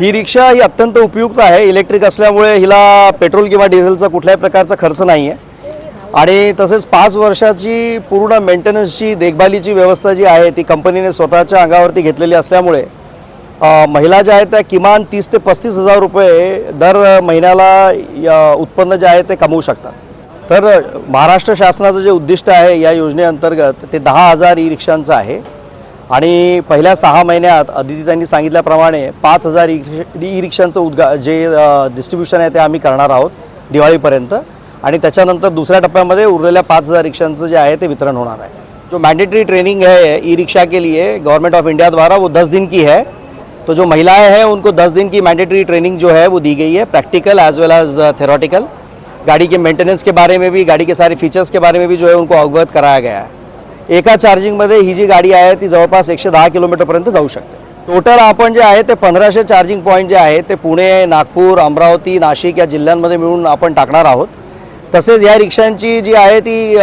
ही रिक्षा ही अत्यंत उपयुक्त आहे. इलेक्ट्रिक असल्यामुळे हिला पेट्रोल किंवा डिझेलचा कुठल्याही प्रकारचा खर्च नाही आहे आणि तसेच पाच वर्षाची पूर्ण मेंटेनन्सची देखभालीची व्यवस्था जी आहे ती कंपनीने स्वतःच्या अंगावरती घेतलेली असल्यामुळे महिला ज्या आहेत त्या किमान तीस ते पस्तीस हजार रुपये दर महिन्याला उत्पन्न जे आहे ते कमवू शकतात. तर महाराष्ट्र शासनाचं जे उद्दिष्ट आहे या योजनेअंतर्गत ते दहा हजार ई रिक्षांचं आहे. आणि पहिल्या सहा महिन्यात अदिती त्यांनी सांगितल्याप्रमाणे पाच हजार ई रिक्षांचं उद्गा जे डिस्ट्रीब्युशन आहे ते आम्ही करणार आहोत दिवाळीपर्यंत. आणि त्याच्यानंतर दुसऱ्या टप्प्यामध्ये उरलेल्या पाच हजार रिक्षांचं जे आहे ते वितरण होणार आहे. जो मैंडेटरी ट्रेनिंग है ई रिक्शा के लिए गवर्नमेंट ऑफ इंडिया द्वारा वो दस दिन की है. तो जो महिलाएं हैं उनको दस दिन की मैंडेटरी ट्रेनिंग जो है वो दी गई है practical as well as theoretical गाड़ी के मेंटेनेंस के बारे में भी गाड़ी के सारे फीचर्स के बारे में भी जो है उनको अवगत कराया गया है। एका चार्जिंगमध्ये ही जी गाडी आहे ती जवळपास एकशे दहा किलोमीटरपर्यंत जाऊ शकते. टोटल आपण जे आहे ते पंधराशे चार्जिंग पॉईंट जे आहे ते पुणे नागपूर अमरावती नाशिक या जिल्ह्यांमध्ये मिळून आपण टाकणार आहोत. तसेच या रिक्षांची जी आहे ती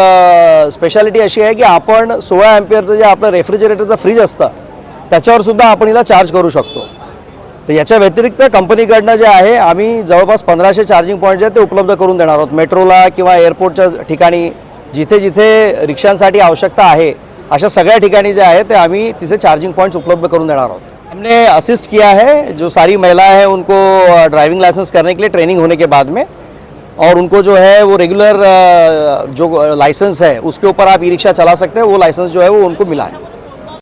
स्पेशालिटी अशी आहे की आपण सोळा ॲम्पियरचं जे आपलं रेफ्रिजरेटरचं फ्रीज असतं त्याच्यावर सुद्धा आपण हिला चार्ज करू शकतो. तर याच्या व्यतिरिक्त कंपनीकडनं जे आहे आम्ही जवळपास पंधराशे चार्जिंग पॉईंट जे आहेत ते उपलब्ध करून देणार आहोत. मेट्रोला किंवा एअरपोर्टच्या ठिकाणी जिथे जिथे रिक्षांसाठी आवश्यकता है अशा सगळ्या ठिकाणी जे है तो आम्ही तिथे चार्जिंग पॉइंट्स उपलब्ध करूँ देना आहोत. हमने असिस्ट किया है, जो सारी महिलाएँ हैं, उनको ड्राइविंग लाइसेंस करने के लिए ट्रेनिंग होने के बाद में, और उनको जो है वो रेगुलर जो लाइसेंस है, उसके ऊपर आप ई रिक्शा चला सकते हैं, वो लाइसेंस जो है वो उनको मिला है।